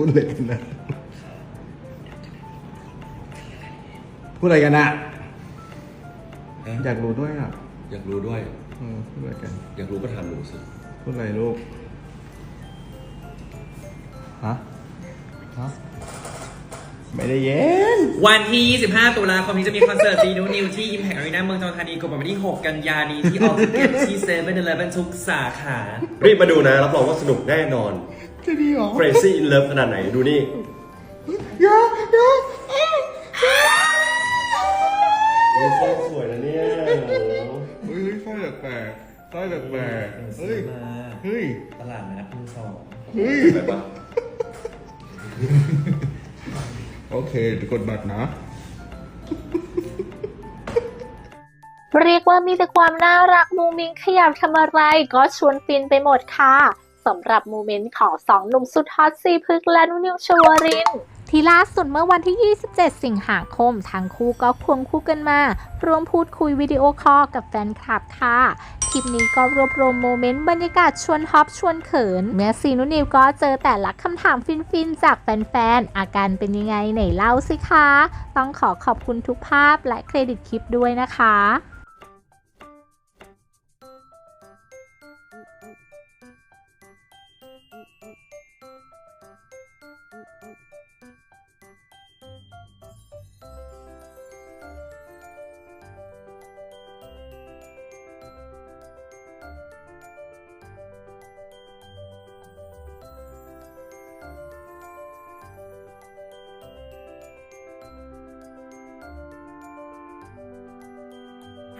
พูดอะไรกันนะพูดอะไรกันนะอยากรู้ด้วยอะอยากรู้ด้วยอืมพูดอะไรกัน อยากรู้ก็ถามหนูสิพูดอะไรลูกฮะฮะไม่ได้เย็น วันที่ 25 ตุลาคมนี้จะมีคอนเสิร์ตซีนูนิวที่ Impact Arena เมืองทองธานีกดบัตรวันที่ 6 กันยานี้ที่ออฟฟิศที่7 11ทุกสาขา รีบมาดูนะ รับรองว่าสนุกแน่นอน จะดีเหรอ Crazy in Love ขนาดไหนดูนี่ยาอยามีเส้นสวยนะเนี่ยเฮ้ยสร้อยแปลกๆสร้อยแปลกๆเฮ้ยมาเฮ้ยตลาดนัดมือสองเฮ้ยแบบว่าโอเคเดี๋ยวกดบัตรนะเรียกว่ามีแต่ความน่ารักมุงมิงขยับทำอะไรก็ชวนฟินไปหมดค่ะ สำหรับโมเมนต์ของสองหนุ่มสุดฮอตซีพึกและนุนิวชวรินที่ล่าสุดเมื่อวันที่ 27 สิงหาคม ทั้งคู่ก็ควงคู่กันมา ร่วมพูดคุยวิดีโอคอลกับแฟนคลับค่ะ คลิปนี้ก็รวบรวมโมเมนต์บรรยากาศชวนฮอปชวนเขิน เมื่อซีนุนิวก็เจอแต่ละคำถามฟินๆ จากแฟนๆ อาการเป็นยังไงไหนเล่าสิคะ ต้องขอขอบคุณทุกภาพและเครดิตคลิปด้วยนะคะ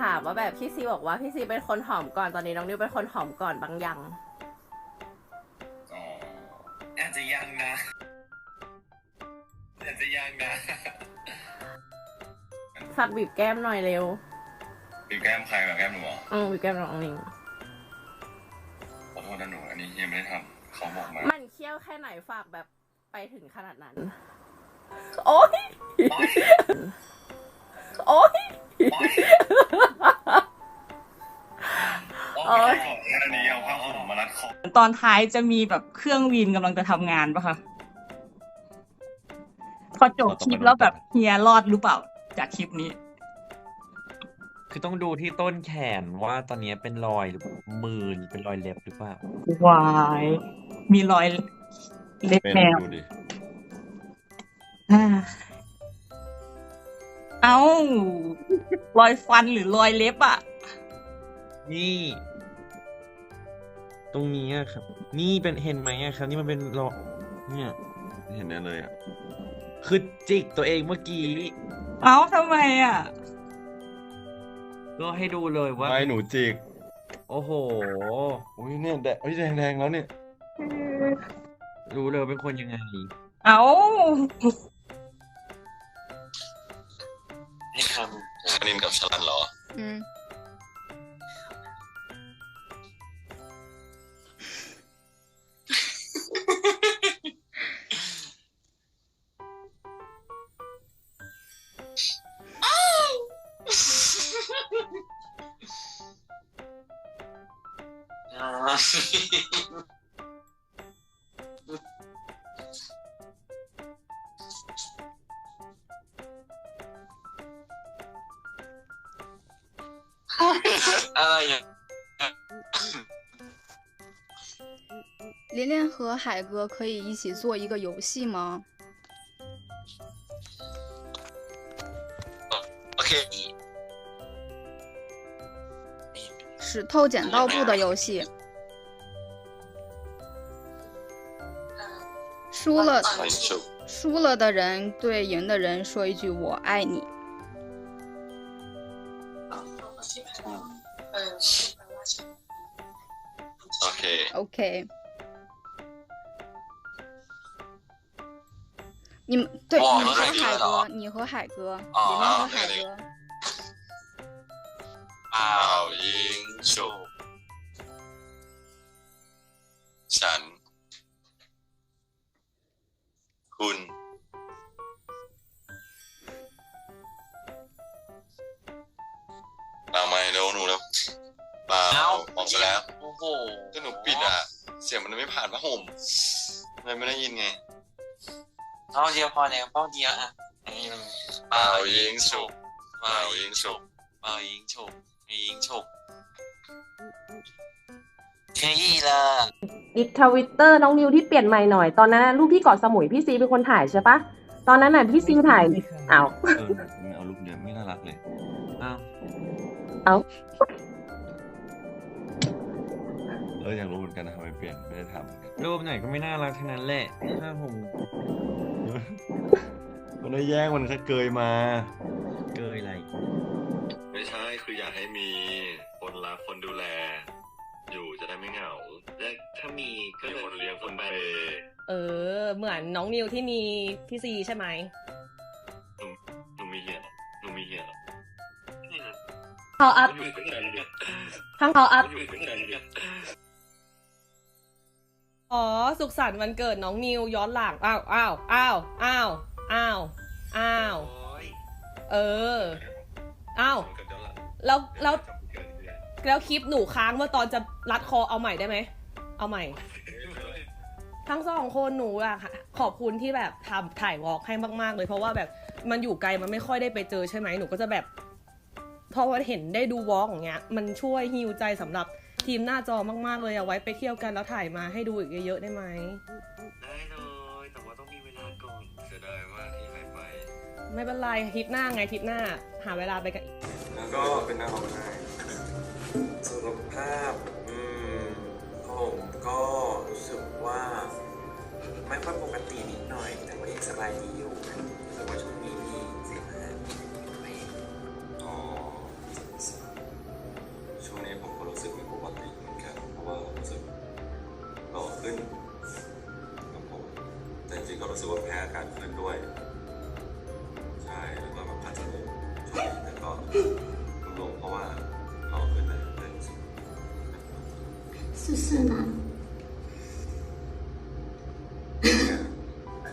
ถามว่าแบบพี่ซีบอกว่าพี่ซีเป็นคนหอมก่อนตอนนี้น้องนิวเป็นคนหอมก่อนบางอย่างอ๋ออาจจะยังนะอาจจะยังนะฝากบีบแก้มหน่อยเร็วบีบแก้มใครแบบแก้มหนูเหรออืมบีบแก้มน้องนิวขอโทษนะหนูอันนี้ยังไม่ได้ทำเขาบอกมามันเคี้ยวแค่ไหนฝากแบบไปถึงขนาดนั้น โอ๊ยโอ๊ยโอ้ยแค่นี้เอาผ้าห่มมารัดคอตอนท้ายจะมีแบบเครื่องวีนกำลังจะทำงานปะคะพอจบคลิปแล้วแบบเฮียรอดหรือเปล่าจากคลิปนี้ คือต้องดูที่ต้นแขนว่าตอนนี้เป็นรอยหรือมือหรือเป็นรอยเล็บหรือเปล่าวายมีรอยเล็บเป็นแมวดูดิอ่าเอ้ารอยฟันหรือรอยเล็บอะ นี่ ตรงนี้อะครับ นี่เป็นเห็นไหมอะครับ นี่มันเป็นรอยเนี่ยเห็นแน่เลยอะ คือจิกตัวเองเมื่อกี้ เอ้าทำไมอะ ก็ให้ดูเลยว่า ไม่หนูจิกโอ้โห อุ้ยเนี่ยแดงอุ้ยแดงแดงแล้วเนี่ยรู้เลยว่าเป็นคนยังไง เอ้านี่ทำชนินกับชลันเหรอ อืม 啊！哈哈！哎呀！林林和海哥可以一起做一个游戏吗？嗯，OK。石头剪刀布的游戏。输了输。了的人对赢的人说一句我爱你。ok ok 你们对你和海哥你和海哥你们和海哥。 เปล่าออกไปแล้วโอ้โหก็หนูปิดอะ เสียงมันไม่ผ่านผ้าห่มเลยไม่ได้ยินไงเป้าเดียวพอแล้วเป้าเดียวอะเป่ายิงฉุบเป่ายิงฉุบเป่ายิงฉุบยิงฉุบแค่ยี่ละอีกทวิตเตอร์น้องนิวที่เปลี่ยนใหม่หน่อยตอนนั้นน่ะรูปที่เกาะสมุยพี่ซีเป็นคนถ่ายใช่ปะตอนนั้นน่ะพี่ซีถ่ายอ้าว เออไม่เอารูปเดียวไม่น่ารักเลย อ้าว เอาเอออยากรู้เหมือนกันนะทำไมเปลี่ยนไม่ได้ทรูปไหนก็ไม่น่ารักทั้งนั้นแหละถ้าผมำ มันได้แย่งมันแค่เกยมา เกยอะไร ไม่ใช่คืออยากให้มีคนรักคนดูแล อยู่จะได้ไม่เหงา และถ้ามีก็มีคนเลี้ยงคนเปย์เออ เหมือนน้องนิวที่มีพี่ซีใช่ไหม หนูมีเหี้ยเหรอหนูมีเหี้ยเหรอ เขาอัพอยู่ตั้งนานเนี่ยทั้งเขาอัพ อยู่ตั้งนานเนี่ย อ๋อ สุขสันต์วันเกิดน้องนิวย้อนหลัง อ้าวอ้าวอ้าวอ้าวอ้าวอ้าวเออ อ้าว เกิดย้อนหลังแล้วแล้วเกิดเนี่ยแล้วคลิปหนูค้างเมื่อตอนจะรัดคอเอาใหม่ได้ไหม เอาใหม่ ทั้งสองคนหนูอะค่ะขอบคุณที่แบบทำถ่ายวอล์กให้มากๆเลย เพราะว่าแบบมันอยู่ไกลมันไม่ค่อยได้ไปเจอใช่ไหมหนูก็จะแบบ พอวันเห็นได้ดูวอล์กอย่างเงี้ย มันช่วยฮิวใจสำหรับ ทีมหน้าจอมากๆเลยเอาไว้ไปเที่ยวกันแล้วถ่ายมาให้ดูอีกเยอะๆได้ไหม ได้เลยแต่ว่าต้องมีเวลาก่อนเสียดายมากที่หายไป ไม่เป็นไรทริปหน้าไงทริปหน้า หาเวลาไปกันแล้วก็เป็นหน้าร้องไห้สุ ขึ้นครับผมแต่จริงๆก็รู้สึกว่าแพ้อากาศขึ้นด้วย ใช่ แล้วก็แบบคัดจมูกช่วงนี้แล้วก็ลงเพราะว่าเราขึ้นไปยเรื่องจริงซื่อๆนะ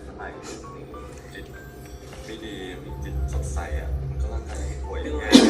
สมัยนี้จิตไม่ดีมีจิตสดใสอะ มันก็ร่างกายป่วยง่าย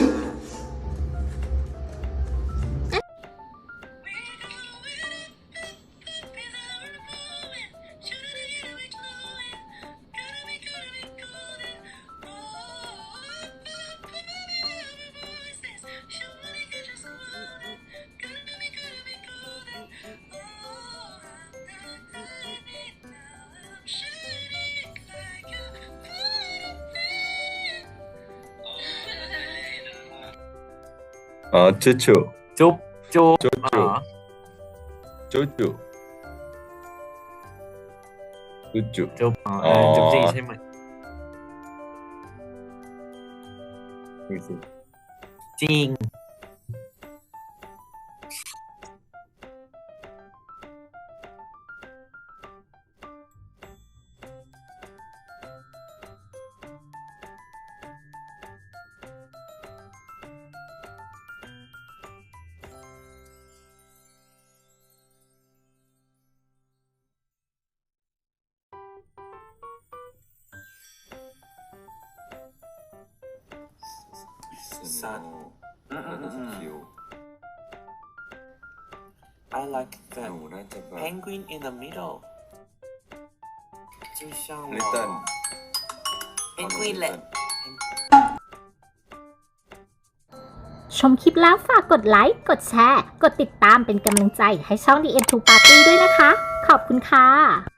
อ๋อจุจุจุ๊บจุ๊บจุ๊บอ๋อจุจุจุจุจุ๊บอ๋ Sun. Cute. I like the penguin in the middle. จิ้งช่างลิเติ้ล Penguin ละ ชมคลิปแล้วฝากกดไลค์ กดแชร์ กดติดตามเป็นกำลังใจให้ช่อง The End to Party ด้วยนะคะ ขอบคุณค่ะ